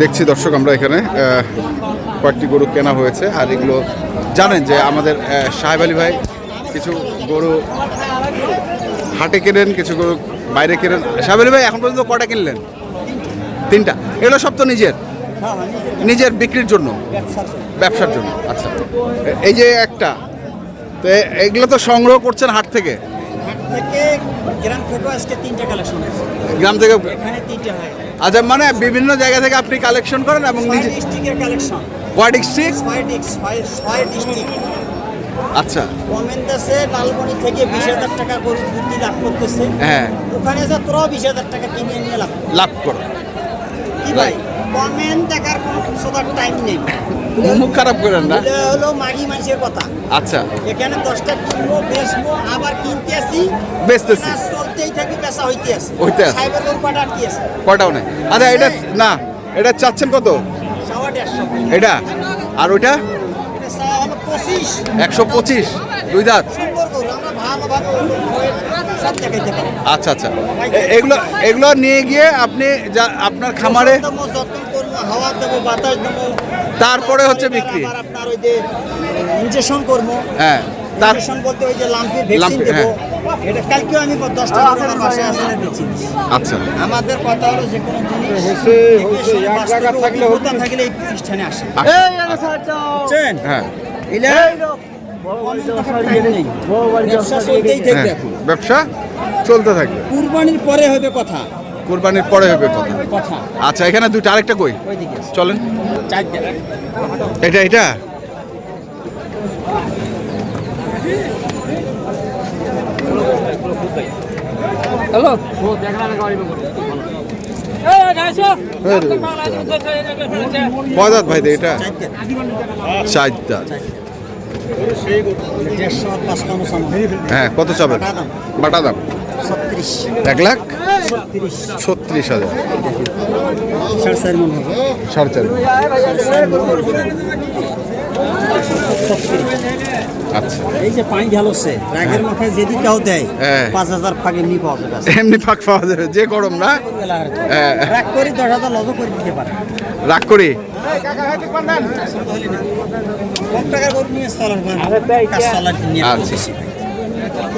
দেখছি দর্শক, আমরা এখানে কয়েকটি গরু কেনা হয়েছে। আর এগুলো জানেন যে আমাদের সাহেব আলী ভাই কিছু গরু হাটে কেনেন, কিছু গরু বাইরে কেনেন। সাহেব আলী ভাই, এখন পর্যন্ত কটা কিনলেন? তিনটা। এগুলো সব তো নিজের? নিজের বিক্রির জন্য? ব্যবসার জন্য। আচ্ছা। এই যে একটা, তো এগুলো তো সংগ্রহ করছেন হাট থেকে? থেকে গ্রাম থেকে আজকে তিনটা কালেকশন আছে গ্রাম থেকে এখানে তিনটা হয়। আচ্ছা মানে বিভিন্ন জায়গা থেকে আপনি কালেকশন করেন এবং নিজে ডিস্ট্রিক্টের কালেকশন কোয়া ডিস্ট্রিক্ট ছয় ডিস্ট্রিক্ট ছয় ডিস্ট্রিক্ট আচ্ছা। কমেন দেশে লালমনি থেকে বিশ হাজার টাকা করে বুদ্ধি লাভ করতেছে। হ্যাঁ। ওখানে যে তোরাও বিশ হাজার টাকা কিনে নিয়ে লাভ লাভ করো। কি ভাই? কমেন্ট দেখার কোনো সোদার টাইম নেই। মুখ খারাপ করেন না? হলো মাগি মানুষের কথা। আচ্ছা। এখানে দশটা কিনবো বেচবো আবার কিনতে আসি। বেচতেছি। চলতেই থাকি বেচা হইতে আসে। হইতে আছে। সাইবার পাটা আটকে আছে? কটাও নেই। আচ্ছা এটা না এটা চাচ্ছেন কত? এটা? আর ওইটা? একশো পঁচিশ। দুই দাঁত। আচ্ছা আচ্ছা। এগুলো এগুলো নিয়ে গিয়ে আপনি যা আপনার খামারে হাওয়া দেবো বাতাস দেবো। তারপরে হচ্ছে বিক্রি। আপনার ওই যে ইনজেকশন করব। হ্যাঁ তার ইনজেকশন বলতে ওই যে লাম্পি ভ্যাকসিন লাম্পি, দেবো। এটা কালকেও আমি আমার দিচ্ছি আচ্ছা। আমাদের কথা হলো যে কোনো জিনিস অভিজ্ঞতা থাকলে এই প্রতিষ্ঠানে আসে। বুঝছেন? হ্যাঁ। হ্যাঁ ব্যবসা চলতে থাকবে। কুরবানির পরে হবে কথা। কোরবানির পরে হবে কথা। কথা। আচ্ছা এখানে দুইটা আরেকটা কই? চলেন। এটা এটা? হ্যালো? কয় দাঁত ভাই এটা চার দাঁত হ্যাঁ কত চাবেন? বাটা দাম। এক লাখ? ছত্রিশ হাজার। সাড়ে চার আচ্ছা। এই যে পানি ঢালছে রাগের মাথায় যেদিকে কাউ দেয় হ্যাঁ। পাঁচ হাজার ফাঁকে পাওয়া যাবে এমনি ফাঁক পাওয়া যাবে যে গরম না? হ্যাঁ। রাগ করে দশ হাজার লজ করে দিতে পারে। রাগ আচ্ছা।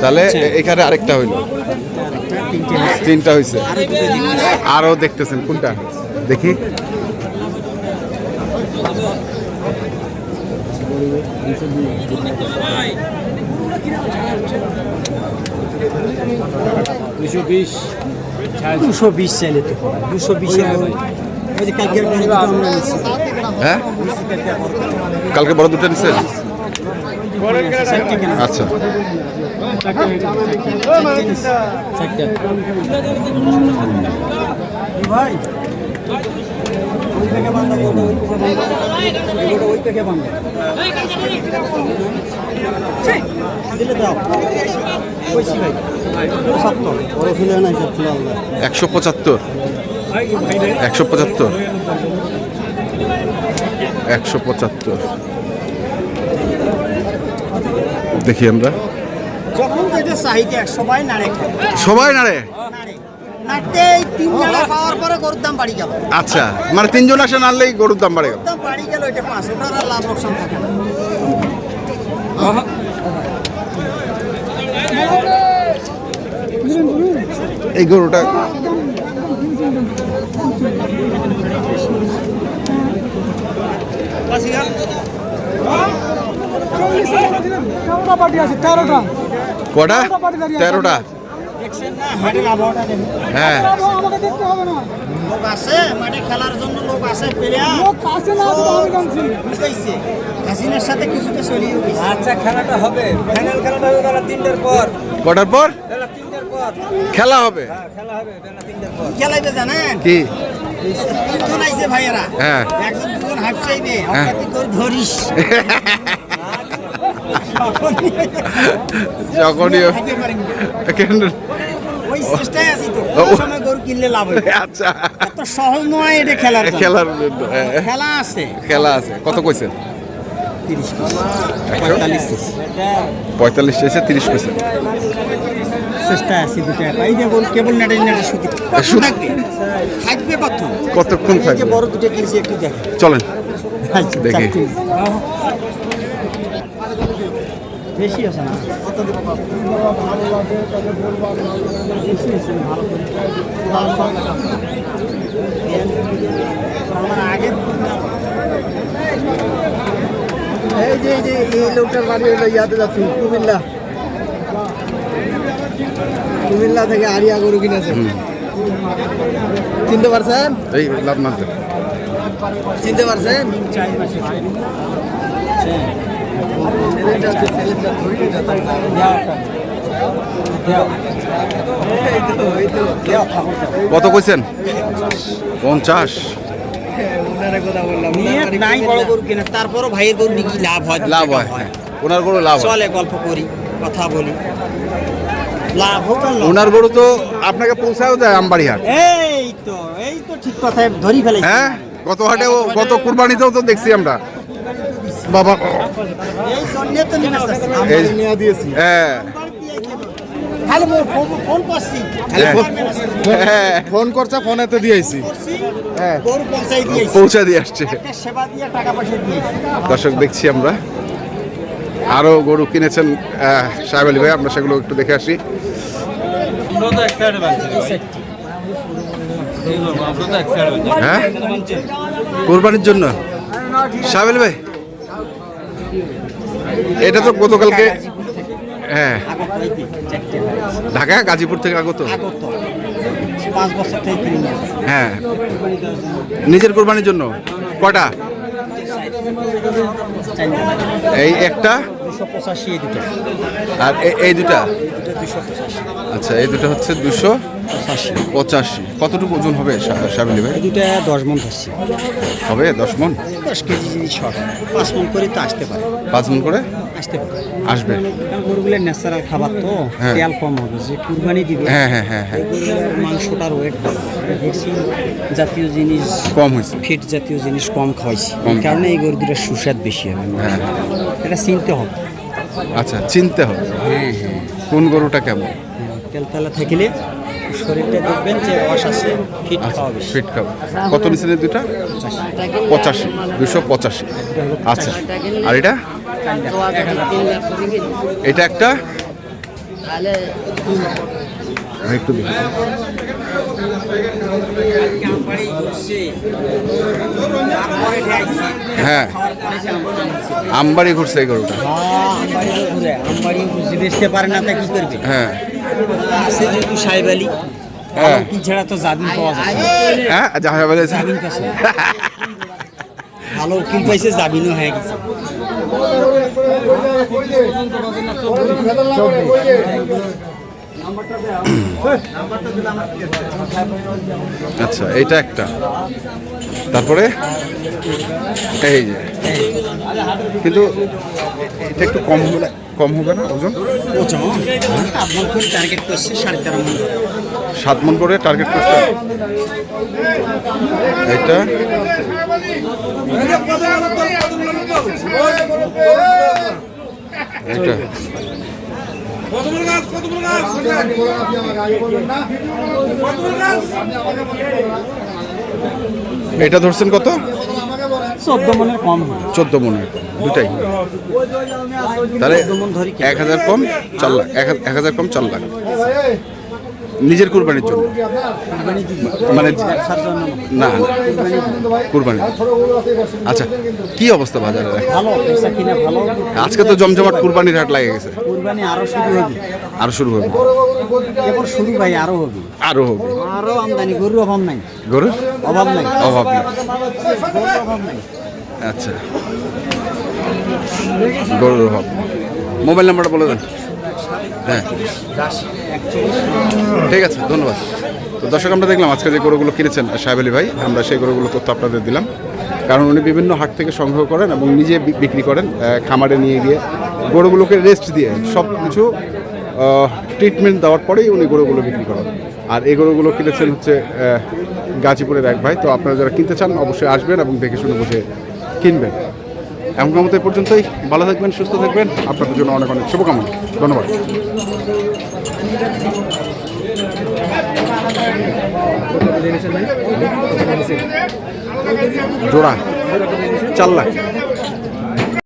তাহলে এখানে আরেকটা হইল। তিনটে হয়েছে। আরও দেখতেছেন কোনটা? দেখি। দুশো বিশ দুশো বিশ চাইলে তো দুশো বিশের হ্যাঁ? কালকে বড় দুটো নিচ্ছেন আচ্ছা। ভাই। থেকে বান্ধা ওই থেকে বান্ধা। ওই থেকে বান্ধা। দিলে দাও। কইছি ভাই। সত্তর ওর ফিলে নাই একশো পঁচাত্তর। একশো পঁচাত্তর। একশো পঁচাত্তর। দেখি আমরা। যখন যেটা চাহিদা সবাই নাড়ে। সবাই নাড়ে। নাড়ে। নাড়তে এই তিন জায়গা পাওয়ার পরে গরুর দাম বাড়ি গেল। আচ্ছা মানে তিনজন আসে নাড়লেই গরুর দাম বাড়ে গেল। দাম বাড়ি গেল এটা পাঁচ ওটার আর লাভ লোকসান থাকে না। এই গরুটা কটা? তেরোটা? হ্যাঁ। লোক আছে মাঠে খেলার জন্য লোক আছে সাথে কিছুটা চলিয়ে আচ্ছা খেলাটা হবে। ফাইনাল খেলাটা হবে বেলা তিনটার পর। কটার পর? বেলা তিনটার পর। খেলা হবে। হ্যাঁ খেলা হবে বেলা তিনটার পর। খেলাইতে জানেন? কি? তিনজন আইছে ভাইয়েরা। হ্যাঁ। একজন দুজন হাফ চাইবে। ধরিস? যখনই কেন ওই চেষ্টায় আছি তো। সময় গরু কিনলে লাভ হবে আচ্ছা। এত সহজ নয় এটা খেলার। খেলার হ্যাঁ। খেলা আছে। খেলা আছে। কত কইছেন? পঁয়তাল্লিশ এসে তিরিশ কইছেন। চেষ্টা আছে দুটো এই যে বল কেবল নেটে নেটে সুতি। থাকবে? থাকবে কত কতক্ষণ থাকবে? বড় দুটো কিনছি একটু দেখেন। চলেন। বেশি আছে না। আমার আগে এই যে এই যে এই লোকটার বাড়ি হলো ইয়াতে যাচ্ছি কুমিল্লা। কুমিল্লা থেকে আরিয়া গরু কিনেছে। চিনতে পারছেন? এই লাভ চিনতে পারছেন? কত কইছেন? পঞ্চাশ। তারপরও ভাইয়ের গরু লাভ হয়? লাভ হয়। হ্যাঁ। ওনার গরু লাভ চলে গল্প করি কথা বলি। লাভ হোক ওনার গরু তো আপনাকে পৌঁছাও দেয় আমবাড়ি হাট এই তো এই তো ঠিক কথা ধরি ফেলে হ্যাঁ গত হাটে গত কুরবানিতেও তো দেখছি আমরা। বাবা। হ্যাঁ। ফোন- হ্যাঁ। হ্যাঁ। ফোন করছে ফোনে তো দিয়েছি। হ্যাঁ। গরু পৌঁছাই দিয়েছি। পৌঁছা দিয়ে আসছে। একটা সেবা দিয়ে টাকা পয়সা দিয়েছি দর্শক দেখছি আমরা। আরও গরু কিনেছেন সাহেব আলী ভাই আমরা সেগুলো একটু দেখে আসি। হ্যাঁ? কোরবানির জন্য? সাহেব আলী ভাই? এটা তো গতকালকে হ্যাঁ। ঢাকা গাজীপুর থেকে আগত? পাঁচ বছর থেকে। হ্যাঁ। নিজের কোরবানির জন্য? কটা? এই একটা দুশো পঁচাশি এই দুটো। আর এই দুটা? আচ্ছা এই দুটো হচ্ছে দুশো পঁচাশি। কতটুকু ওজন হবে সা- সাহেব ভাই? দুটো দশ মন ধরছি। হবে দশ মন? দশ কেজি জিনিস পাঁচ মন করে তো আসতে পারে। পাঁচ মন করে? আসতে পারে। আসবে। কারণ গরুগুলোর ন্যাচারাল খাবার তো হ্যাঁ। তেল কম হবে যে কুরবানি দিবে হ্যাঁ হ্যাঁ হ্যাঁ হ্যাঁ। মাংসটার ওয়েট ভ্যাকসিন জাতীয় জিনিস কম হয়েছে। ফিট জাতীয় জিনিস কম খাওয়াইছি। কারণে এই গরু দুটার সুস্বাদ বেশি হবে হ্যাঁ। এটা চিনতে হবে। আচ্ছা চিনতে হবে। হ্যাঁ হ্যাঁ। কোন গরুটা কেমন? তেলতলা থাকলে শরীরটা দেখবেন যে রস আছে ফিট আচ্ছা ফিট কত নিচে দুটা পঁচাশি। দুশো পঁচাশি। আচ্ছা আর এটা? এটা একটা হ্যাঁ আমবাড়ি ঘুরছে এই গরুটা আমবাড়ি বেচতে পারে না তা কি করবে হ্যাঁ। আছে যেহেতু সাহেব আলী হ্যাঁ। ছাড়া তো পাওয়া যায় হ্যাঁ ভালো উকিল পাইছে জামিনও হয়ে গেছে। আচ্ছা এইটা একটা। তারপরে? এই যে। কিন্তু এটা একটু কম হবে কম হবে না ওজন? টার্গেট সাত মন করে টার্গেট করছে। এটা? এটা? এটা ধরছেন কত? চোদ্দ মনের কম চোদ্দ মনের দুটাই। তাহলে? এক হাজার কম চার লাখ এক হাজার কম চার লাখ। নিজের কুরবানির জন্য। মানে না। কুরবানি। আচ্ছা কি অবস্থা বাজারে? আজকে তো জমজমাট কুরবানির হাট লাগে গেছে। কুরবানি আরও শুরু হবে। আরও শুরু হবে। এবার শুরু ভাই আরও হবে। আরও হবে। আরও আমদানি গরুর অভাব নাই। গরুর? অভাব নাই। অভাব নেই। অভাব নাই। আচ্ছা। গরুর অভাব। মোবাইল নাম্বারটা বলে দেন। হ্যাঁ। ঠিক আছে, ধন্যবাদ। তো দর্শক, আমরা দেখলাম আজকে যে গরুগুলো কিনেছেন সাহেব আলী ভাই, আমরা সেই গরুগুলো তথ্য আপনাদের দিলাম। কারণ উনি বিভিন্ন হাট থেকে সংগ্রহ করেন এবং নিজে বিক্রি করেন খামারে নিয়ে গিয়ে গরুগুলোকে রেস্ট দিয়ে সব কিছু ট্রিটমেন্ট দেওয়ার পরেই উনি গরুগুলো বিক্রি করেন। আর এই গরুগুলো কিনেছেন হচ্ছে গাজীপুরের এক ভাই। তো আপনারা যারা কিনতে চান, অবশ্যই আসবেন এবং দেখে শুনে বুঝে কিনবেন। এমন এই পর্যন্তই। ভালো থাকবেন, সুস্থ থাকবেন। আপনাদের জন্য অনেক অনেক শুভকামনা। ধন্যবাদ। জোড়া। চাল্লা